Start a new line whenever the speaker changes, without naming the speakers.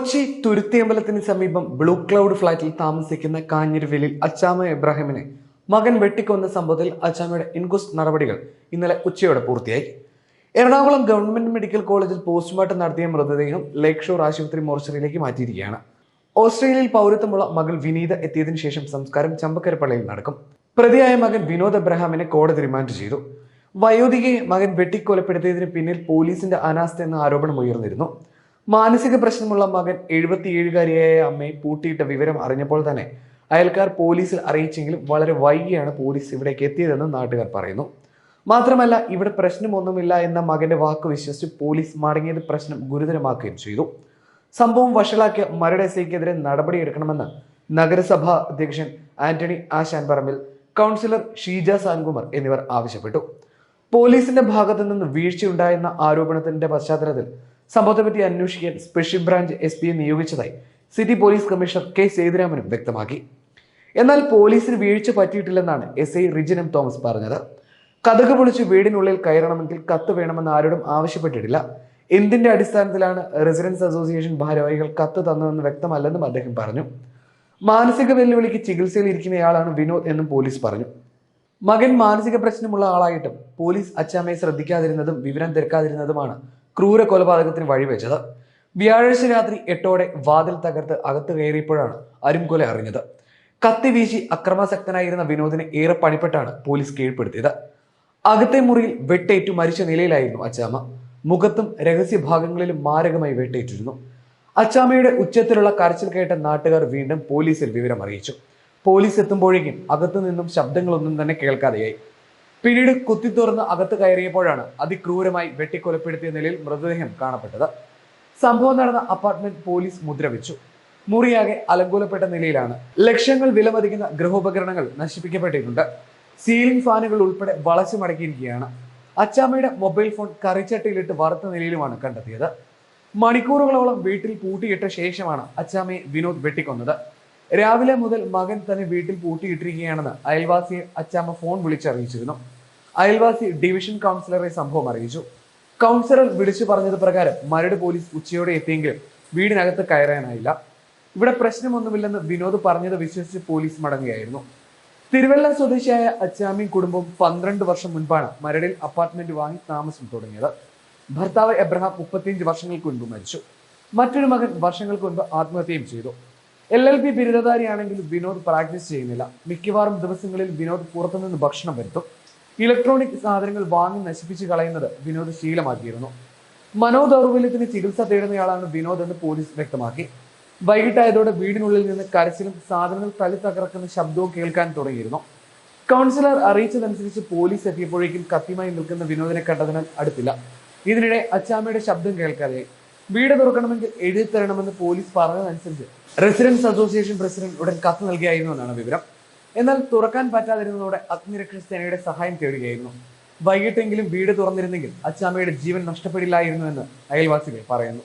കൊച്ചി തുരുത്തിയമ്പലത്തിന് സമീപം blue cloud ഫ്ളാറ്റിൽ താമസിക്കുന്ന കാഞ്ഞിരവേലിൽ അച്ചാമ ഇബ്രാഹിമിനെ മകൻ വെട്ടിക്കൊന്ന സംഭവത്തിൽ അച്ചാമയുടെ ഇൻക്വസ്റ്റ് നടപടികൾ ഇന്നലെ ഉച്ചയോടെ പൂർത്തിയായി. എറണാകുളം ഗവൺമെന്റ് മെഡിക്കൽ കോളേജിൽ പോസ്റ്റ്മോർട്ടം നടത്തിയ മൃതദേഹം ലേക്ക് ഷോർ ആശുപത്രി മോർച്ചറിയിലേക്ക് മാറ്റിയിരിക്കുകയാണ്. ഓസ്ട്രേലിയയിൽ പൗരത്വമുള്ള മകൾ വിനീത എത്തിയതിനു ശേഷം സംസ്കാരം ചമ്പക്കരപ്പള്ളിയിൽ നടക്കും. പ്രതിയായ മകൻ വിനോദ് എബ്രഹാമിനെ കോടതി റിമാൻഡ് ചെയ്തു. വയോധികയെ മകൻ വെട്ടിക്കൊലപ്പെടുത്തിയതിന് പിന്നിൽ പോലീസിന്റെ അനാസ്ഥ എന്ന ആരോപണം ഉയർന്നിരുന്നു. മാനസിക പ്രശ്നമുള്ള മകൻ എഴുപത്തിയേഴുകാരിയായ അമ്മയെ പൂട്ടിയിട്ട വിവരം അറിഞ്ഞപ്പോൾ തന്നെ അയൽക്കാർ പോലീസിൽ അറിയിച്ചെങ്കിലും വളരെ വൈകിയാണ് പോലീസ് ഇവിടേക്ക് എത്തിയതെന്ന് നാട്ടുകാർ പറയുന്നു. മാത്രമല്ല ഇവിടെ പ്രശ്നമൊന്നുമില്ല എന്ന മകന്റെ വാക്ക് വിശ്വസിച്ച് പോലീസ് മടങ്ങിയത് പ്രശ്നം ഗുരുതരമാക്കുകയും ചെയ്തു. സംഭവം വഷളാക്കിയ മരട് എസ് ഐക്കെതിരെ നടപടിയെടുക്കണമെന്ന് നഗരസഭാ അധ്യക്ഷൻ ആന്റണി ആശാൻ പറമ്പിൽ കൗൺസിലർ ഷീജ സാൻകുമാർ എന്നിവർ ആവശ്യപ്പെട്ടു. പോലീസിന്റെ ഭാഗത്തു നിന്ന് വീഴ്ചയുണ്ടായെന്ന ആരോപണത്തിന്റെ പശ്ചാത്തലത്തിൽ സംഭവത്തെപ്പറ്റി അന്വേഷിക്കാൻ സ്പെഷ്യൽ ബ്രാഞ്ച് എസ് പിയെ നിയോഗിച്ചതായി സിറ്റി പോലീസ് കമ്മീഷണർ കെ സേതുരാമനും വ്യക്തമാക്കി. എന്നാൽ പോലീസിന് വീഴ്ച പറ്റിയിട്ടില്ലെന്നാണ് S I Rijin M Thomas പറഞ്ഞത്. കഥക് പൊളിച്ച് വീടിനുള്ളിൽ കയറണമെങ്കിൽ കത്ത് വേണമെന്ന് ആരോടും ആവശ്യപ്പെട്ടിട്ടില്ല. എന്തിന്റെ അടിസ്ഥാനത്തിലാണ് റെസിഡൻസ് അസോസിയേഷൻ ഭാരവാഹികൾ കത്ത് തന്നതെന്ന് വ്യക്തമല്ലെന്നും അദ്ദേഹം പറഞ്ഞു. മാനസിക വെല്ലുവിളിക്ക് ചികിത്സയിൽ ഇരിക്കുന്നയാളാണ് വിനോദ് എന്നും പോലീസ് പറഞ്ഞു. മകൻ മാനസിക പ്രശ്നമുള്ള ആളായിട്ടും പോലീസ് അച്ചാമ്മയെ ശ്രദ്ധിക്കാതിരുന്നതും വിവരം തിരക്കാതിരുന്നതുമാണ് ക്രൂര കൊലപാതകത്തിന് വഴിവെച്ചത്. വ്യാഴാഴ്ച രാത്രി എട്ടോടെ വാതിൽ തകർത്ത് അകത്ത് കയറിയപ്പോഴാണ് അരുംകൊല അറിഞ്ഞത്. കത്തി വീശി അക്രമാസക്തനായിരുന്ന വിനോദിനെ ഏറെ പണിപ്പെട്ടാണ് പോലീസ് കീഴ്പ്പെടുത്തിയത്. അകത്തെ മുറിയിൽ വെട്ടേറ്റു മരിച്ച നിലയിലായിരുന്നു അച്ചാമ്മ. മുഖത്തും രഹസ്യ ഭാഗങ്ങളിലും മാരകമായി വെട്ടേറ്റിരുന്നു. അച്ചാമ്മയുടെ ഉച്ചത്തിലുള്ള കരച്ചിൽ കേട്ട നാട്ടുകാർ വീണ്ടും പോലീസിൽ വിവരം അറിയിച്ചു പോലീസ് എത്തുമ്പോഴേക്കും അകത്തു നിന്നും ശബ്ദങ്ങളൊന്നും തന്നെ കേൾക്കാതെയായി. പിന്നീട് കുത്തി തുറന്ന് അകത്ത് കയറിയപ്പോഴാണ് അതിക്രൂരമായി വെട്ടിക്കൊലപ്പെടുത്തിയ നിലയിൽ മൃതദേഹം കാണപ്പെട്ടത്. സംഭവം നടന്ന അപ്പാർട്ട്മെന്റ് പോലീസ് മുദ്രവെച്ചു. മുറിയാകെ അലങ്കൂലപ്പെട്ട നിലയിലാണ് ലക്ഷങ്ങൾ വിലമതിക്കുന്ന ഗൃഹോപകരണങ്ങൾ നശിപ്പിക്കപ്പെട്ടിട്ടുണ്ട്. സീലിംഗ് ഫാനുകൾ ഉൾപ്പെടെ വളച്ചു മടക്കിയിരിക്കുകയാണ്. അച്ചാമ്മയുടെ മൊബൈൽ ഫോൺ കറിച്ചട്ടിയിലിട്ട് വറുത്ത നിലയിലുമാണ് കണ്ടെത്തിയത്. മണിക്കൂറുകളോളം വീട്ടിൽ പൂട്ടിയിട്ട ശേഷമാണ് അച്ചാമ്മയെ വിനോദ് വെട്ടിക്കൊന്നത്. രാവിലെ മുതൽ മകൻ തന്നെ വീട്ടിൽ പൂട്ടിയിട്ടിരിക്കുകയാണെന്ന് അയൽവാസിയെ അച്ചാമ്മ ഫോൺ വിളിച്ചറിയിച്ചിരുന്നു. അയൽവാസി ഡിവിഷൻ കൗൺസിലറെ സംഭവം അറിയിച്ചു. കൗൺസിലർ വിളിച്ചു പറഞ്ഞത് പ്രകാരം മരട് പോലീസ് ഉച്ചയോടെ എത്തിയെങ്കിലും വീടിനകത്ത് കയറാനായില്ല. ഇവിടെ പ്രശ്നമൊന്നുമില്ലെന്ന് വിനോദ് പറഞ്ഞത് വിശ്വസിച്ച് പോലീസ് മടങ്ങുകയായിരുന്നു. തിരുവല്ല സ്വദേശിയായ അച്ചാമ്മയും കുടുംബവും പന്ത്രണ്ട് വർഷം മുൻപാണ് മരടിൽ അപ്പാർട്ട്മെന്റ് വാങ്ങി താമസം തുടങ്ങിയത്. ഭർത്താവ് എബ്രഹാം മുപ്പത്തിയഞ്ച് വർഷങ്ങൾക്ക് മുൻപ് മരിച്ചു. മറ്റൊരു മകൻ വർഷങ്ങൾക്ക് മുൻപ് ആത്മഹത്യയും ചെയ്തു. എൽ എൽ പി ബിരുദധാരിയാണെങ്കിൽ വിനോദ് പ്രാക്ടീസ് ചെയ്യുന്നില്ല. മിക്കവാറും ദിവസങ്ങളിൽ വിനോദ് പുറത്തുനിന്ന് ഭക്ഷണം വരുത്തും. ഇലക്ട്രോണിക് സാധനങ്ങൾ വാങ്ങി നശിപ്പിച്ച് കളയുന്നത് വിനോദ് ശീലമാക്കിയിരുന്നു. മനോദൗർബല്യത്തിന് ചികിത്സ തേടുന്നയാളാണ് വിനോദ് എന്ന് പോലീസ് വ്യക്തമാക്കി. വൈകിട്ടായതോടെ വീടിനുള്ളിൽ നിന്ന് കരച്ചിലും സാധനങ്ങൾ തലി തകർക്കുന്ന ശബ്ദവും കേൾക്കാൻ തുടങ്ങിയിരുന്നു. കൗൺസിലർ അറിയിച്ചതനുസരിച്ച് പോലീസ് എത്തിയപ്പോഴേക്കും കത്തിയുമായി നിൽക്കുന്ന വിനോദിനെ കണ്ടതിനാൽ അടുത്തില്ല. ഇതിനിടെ അച്ചാമ്മയുടെ ശബ്ദം കേൾക്കാതെ വീട് തുറക്കണമെങ്കിൽ എഴുതി തരണമെന്ന് പോലീസ് പറഞ്ഞതനുസരിച്ച് റെസിഡൻസ് അസോസിയേഷൻ പ്രസിഡന്റ് ഉടൻ കത്ത് നൽകിയായിരുന്നു എന്നാണ് വിവരം. എന്നാൽ തുറക്കാൻ പറ്റാതിരുന്നതോടെ അഗ്നിരക്ഷാ സേനയുടെ സഹായം തേടുകയായിരുന്നു. വൈകിട്ടെങ്കിലും വീട് തുറന്നിരുന്നെങ്കിൽ അച്ചാമ്മയുടെ ജീവൻ നഷ്ടപ്പെടില്ലായിരുന്നു എന്ന് അയൽവാസികൾ പറയുന്നു.